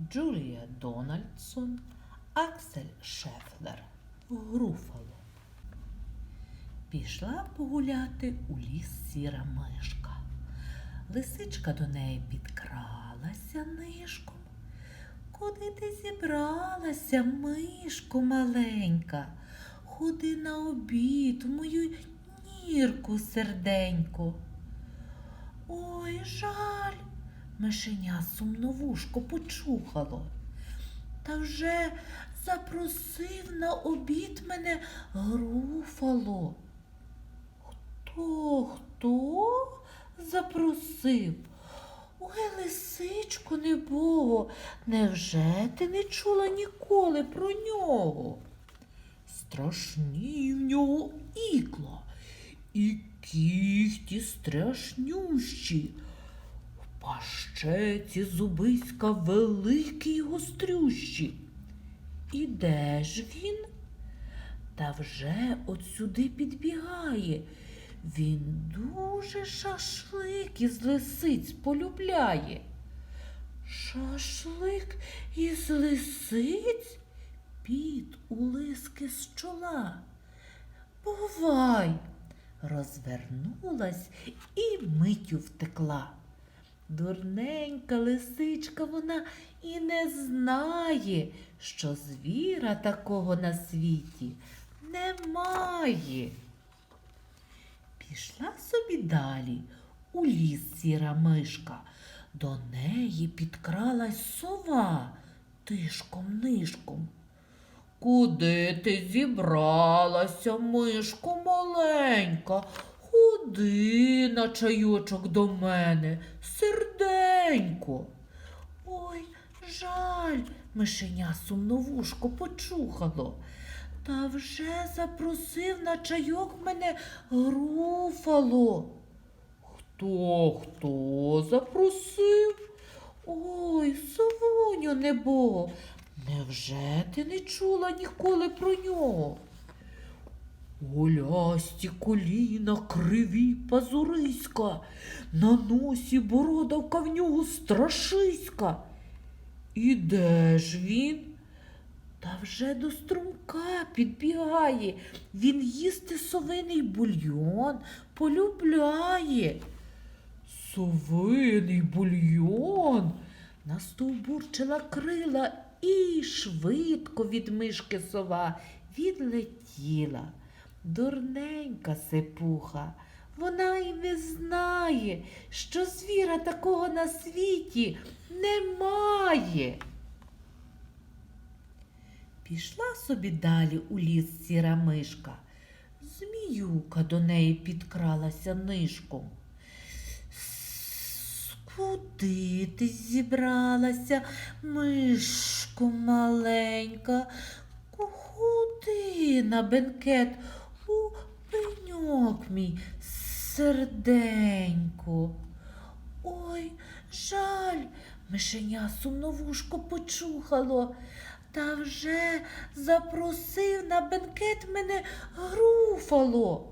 Джулія Дональдсон, Аксель Шефлер, Груфало. Пішла погуляти у ліс сіра мишка. Лисичка до неї підкралася нишком. Куди ти зібралася, мишко маленька? Ходи на обід, мою нірку серденько. Ой, жаль, мишеня сумновушко почухало. Та вже запросив на обід мене груфало. Хто, хто запросив? Ой, лисичко небого, невже ти не чула ніколи про нього? Страшні в нього ікла, і кіхті страшнющі. В пащеці зубиська великі й гострющі. І де ж він? Та вже от сюди підбігає. Він дуже шашлик із лисиць полюбляє. Шашлик із лисиць? Під у лиски з чола. Бувай. Розвернулась і миттю втекла. Дурненька лисичка вона і не знає, що звіра такого на світі немає. Пішла собі далі у ліс сіра мишка. До неї підкралась сова тишком нишком. Куди ти зібралася, мишко маленька? Ходи на чайочок до мене, серденько. Ой, жаль, мишеня сумновушко почухало. Та вже запросив на чайок мене груфало. Хто, хто запросив? Ой, совуню небо, невже ти не чула ніколи про нього? Голясті коліна, криві пазуриська, на носі бородавка в нього страшиська. І де ж він? Та вже до струмка підбігає. Він їсти совиний бульйон полюбляє. Совиний бульйон настовбурчила крила і швидко від мишки сова відлетіла. Дурненька сипуха. Вона й не знає, що звіра такого на світі немає. Пішла собі далі у ліс сіра мишка. Зміюка до неї підкралася нишком. «С- Куди ти зібралася, мишко маленька? Куди на бенкет пеньок мій серденько? Ой, жаль, мишеня сумновушко почухало. Та вже запросив на бенкет мене груфало.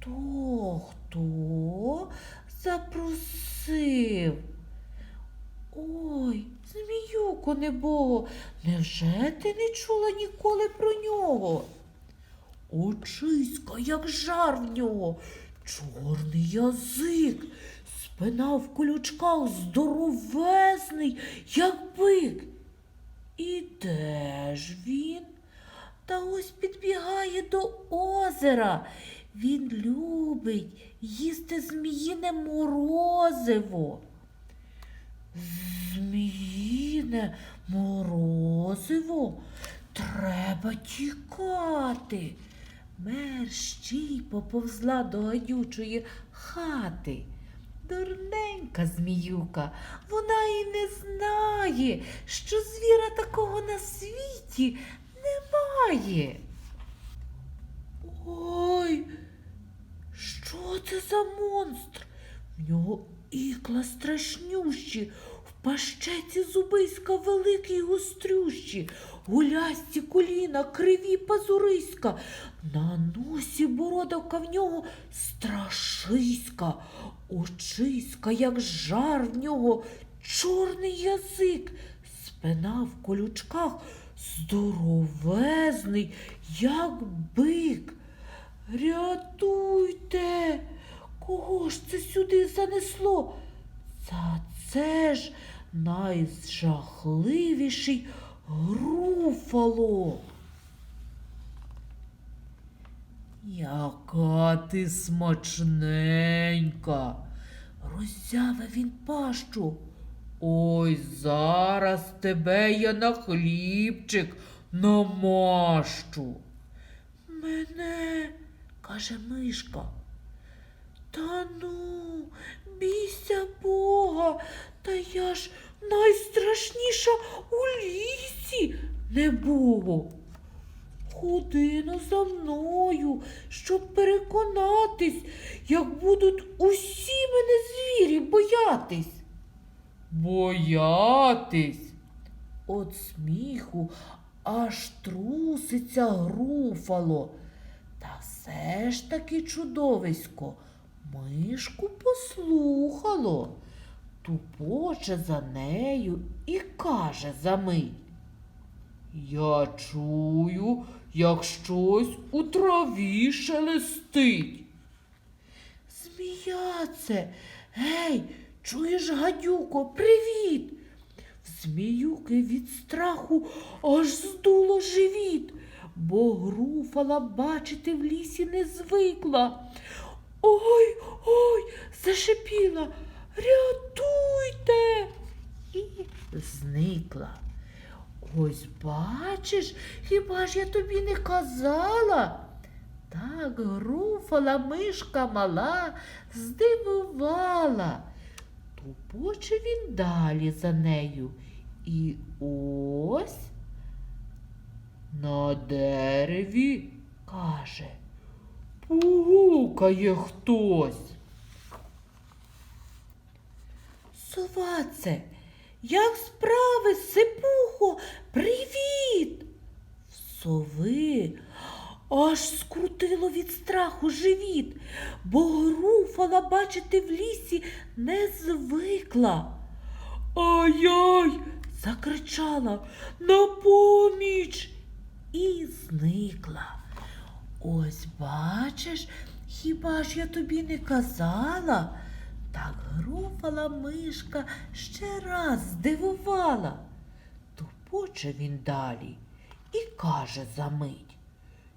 Хто, хто запросив? Ой, зміюко небого, невже ти не чула ніколи про нього? Очиська, як жар в нього, чорний язик, спина в колючках здоровезний, як бик. І де ж він? Та ось підбігає до озера. Він любить їсти зміїне морозиво. Зміїне морозиво треба тікати. Мерщій поповзла до гадючої хати. Дурненька зміюка, вона і не знає, що звіра такого на світі немає. Ой, що це за монстр? В нього ікла страшнющі, пащеці зубиська великі й гострющі, гулясті коліна, криві пазуриська, на носі бородавка в нього страшиська, очиська, як жар в нього чорний язик, спина в колючках, здоровезний, як бик. Рятуйте, кого ж це сюди занесло? Та це ж найжахливіший груфало. Яка ти смачненька. Роззявив він пащу. Ой, зараз тебе я на хлібчик намащу. Мене, каже мишка. Та ну, бійся Бога, та я ж найстрашніша у лісі не було. Ходи ну за мною, щоб переконатись, як будуть усі мене звірі боятись. Боятись? От сміху аж труситься груфало. Та все ж таки чудовисько мишку послухало, тупоче за нею і каже за мить. Я чую, як щось у траві шелестить. Змія це, гей, чуєш, гадюко, привіт. В зміюки від страху аж здуло живіт, бо груфала бачити в лісі не звикла. Ой, ой, зашипіла. Рятуйте. І зникла. Ось бачиш, хіба ж я тобі не казала? Так груфала мишка мала, здивувала. Тупоче він далі за нею. І ось на дереві каже, пугукає хтось. Сова як справи, сипухо, привіт. Сови аж скрутило від страху живіт, бо груфала бачити в лісі не звикла. Ай-яй! закричала на поміч і зникла. Ось бачиш, хіба ж я тобі не казала? Так груфала мишка ще раз здивувала. Тупоче він далі і каже за мить.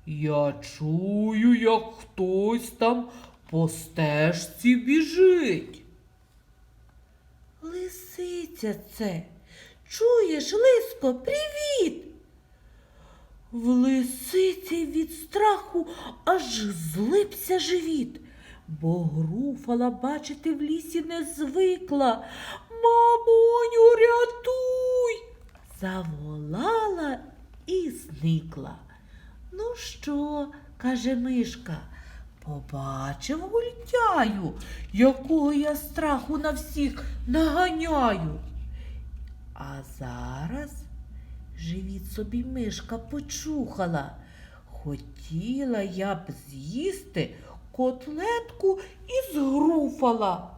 Я чую, як хтось там по стежці біжить. Лисиця це. Чуєш, лиско, привіт. В лисиці від страху аж злипся живіт, бо груфала бачити в лісі не звикла. Мамоню, рятуй. Заволала і зникла. Ну що, каже мишка, побачив гультяю, якого я страху на всіх наганяю. А зараз живіт собі мишка почухала. Хотіла я б з'їсти котлетку із груфала.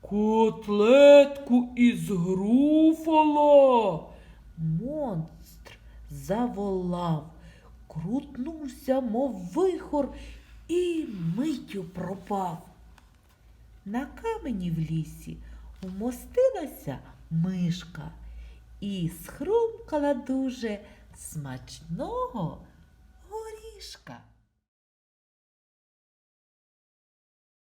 Котлетку із груфала. Монстр заволав, крутнувся, мов вихор, і миттю пропав. На камені в лісі вмостилася мишка і схрумкала дуже смачного горішка.